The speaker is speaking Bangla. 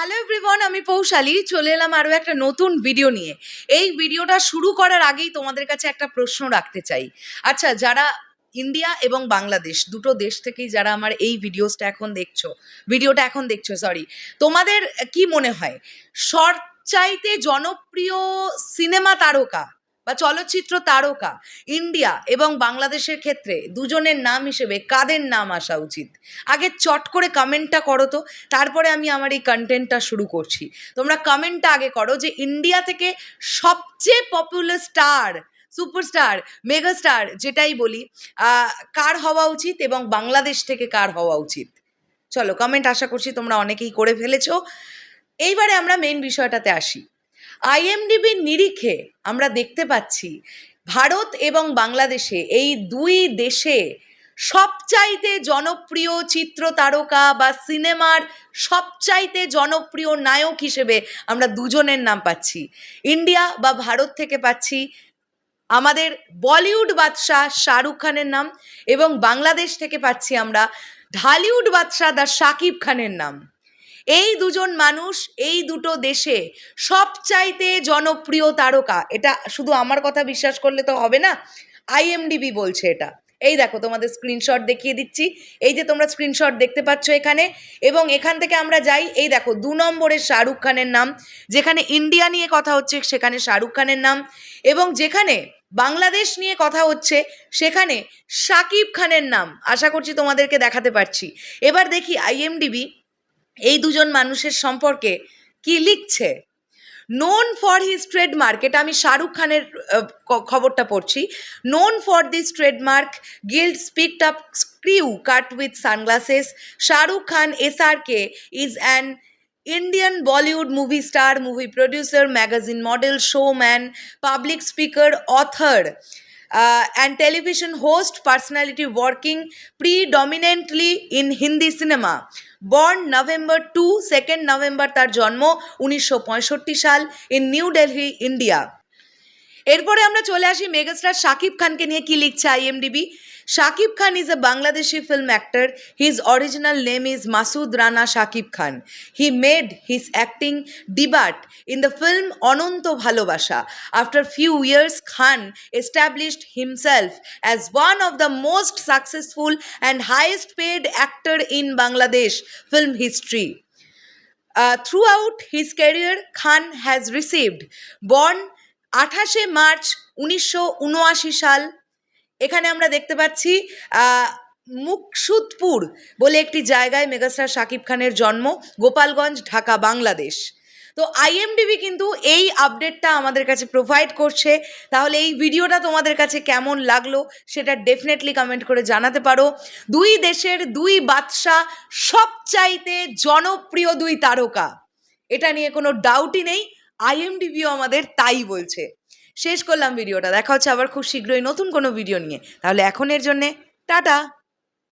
হ্যালো এভরিওয়ান আমি পৌশালী। চলে এলাম আরও একটা নতুন ভিডিও নিয়ে। এই ভিডিওটা শুরু করার আগেই তোমাদের কাছে একটা প্রশ্ন রাখতে চাই। আচ্ছা যারা ইন্ডিয়া এবং বাংলাদেশ, দুটো দেশ থেকেই যারা আমার এই ভিডিওসটা এখন দেখছ ভিডিওটা এখন দেখছ সরি তোমাদের কি মনে হয়? সবচাইতে জনপ্রিয় সিনেমা তারকা বা চলচ্চিত্র তারকা, ইন্ডিয়া এবং বাংলাদেশের ক্ষেত্রে দুজনের নাম হিসেবে কাদের নাম আসা উচিত? আগে চট করে কমেন্টটা করো তো, তারপরে আমি আমার এই কন্টেন্টটা শুরু করছি। তোমরা কমেন্টটা আগে করো যে ইন্ডিয়া থেকে সবচেয়ে পপুলার স্টার সুপারস্টার মেগাস্টার যেটাই বলি কার হওয়া উচিত এবং বাংলাদেশ থেকে কার হওয়া উচিত? চলো কমেন্ট আশা করছি তোমরা অনেকেই করে ফেলেছো। এইবারে আমরা মেন বিষয়টাতে আসি। আইএমডিবির নিরিখে আমরা দেখতে পাচ্ছি ভারত এবং বাংলাদেশে এই দুই দেশে সবচাইতে জনপ্রিয় চিত্র তারকা বা সিনেমার সবচাইতে জনপ্রিয় নায়ক হিসেবে আমরা দুজনের নাম পাচ্ছি। ইন্ডিয়া বা ভারত থেকে পাচ্ছি আমাদের বলিউড বাদশাহ শাহরুখ খানের নাম এবং বাংলাদেশ থেকে পাচ্ছি আমরা ঢালিউড বাদশাহ দা শাকিব খানের নাম। এই দুজন মানুষ, এই দুটো দেশে সবচাইতে জনপ্রিয় তারকা, এটা শুধু আমার কথা বিশ্বাস করলে তো হবে না আইএমডিবি বলছে এটা। এই দেখো তোমাদের স্ক্রিনশট দেখিয়ে দিচ্ছি। এই যে তোমরা স্ক্রিনশট দেখতে পাচ্ছ এখানে, এবং এখান থেকে আমরা যাই, এই দেখো দু নম্বরে শাহরুখ খানের নাম, যেখানে ইন্ডিয়া নিয়ে কথা হচ্ছে, সেখানে শাহরুখ খানের নাম, এবং যেখানে বাংলাদেশ নিয়ে কথা হচ্ছে, সেখানে শাকিব খানের নাম। আশা করছি তোমাদেরকে দেখাতে পারছি। এবার দেখি আইএমডিবি এই দুজন মানুষের সম্পর্কে কি লিখছে? নোন ফর হিজ ট্রেডমার্ক এটা আমি শাহরুখ খানের খবরটা পড়ছি। Known for this trademark gelled spiked up screw cut with sunglasses Shahrukh Khan S R K is an Indian Bollywood movie star, movie producer, magazine model, showman, public speaker author, uh, and television host personality working predominantly in Hindi cinema. Born November 2, 2nd November তার জন্ম উনিশশো পঁয়ষট্টি সাল ইন নিউ দিল্লি ইন্ডিয়া এরপরে আমরা চলে আসি মেগাস্টার শাকিব খানকে নিয়ে কি লিখছে IMDb Shakib Khan is a Bangladeshi film actor his original name is Masud Rana Shakib Khan he made his acting debut in the film Ananta Bhalobasa after few years Khan established himself as one of the most successful and highest paid actor in Bangladesh film history throughout his career Khan has received born আঠাশে মার্চ উনিশশো উনআশি সাল। এখানে আমরা দেখতে পাচ্ছি মুকসুদপুর বলে একটি জায়গায় মেগাস্টার শাকিব খানের জন্ম, গোপালগঞ্জ, ঢাকা, বাংলাদেশ। তো আইএমডিবি কিন্তু এই আপডেটটা আমাদের কাছে প্রোভাইড করছে। তাহলে এই ভিডিওটা তোমাদের কাছে কেমন লাগল সেটা ডেফিনেটলি কমেন্ট করে জানাতে পারো। দুই দেশের দুই বাদশাহ সবচাইতে জনপ্রিয় দুই তারকা। এটা নিয়ে কোনো ডাউটই নেই। আইএমডিবিও আমাদের তাই বলছে। শেষ করলাম ভিডিওটা। দেখা হচ্ছে আবার খুব শীঘ্রই নতুন কোনো ভিডিও নিয়ে। তাহলে এখনের জন্যে টাটা।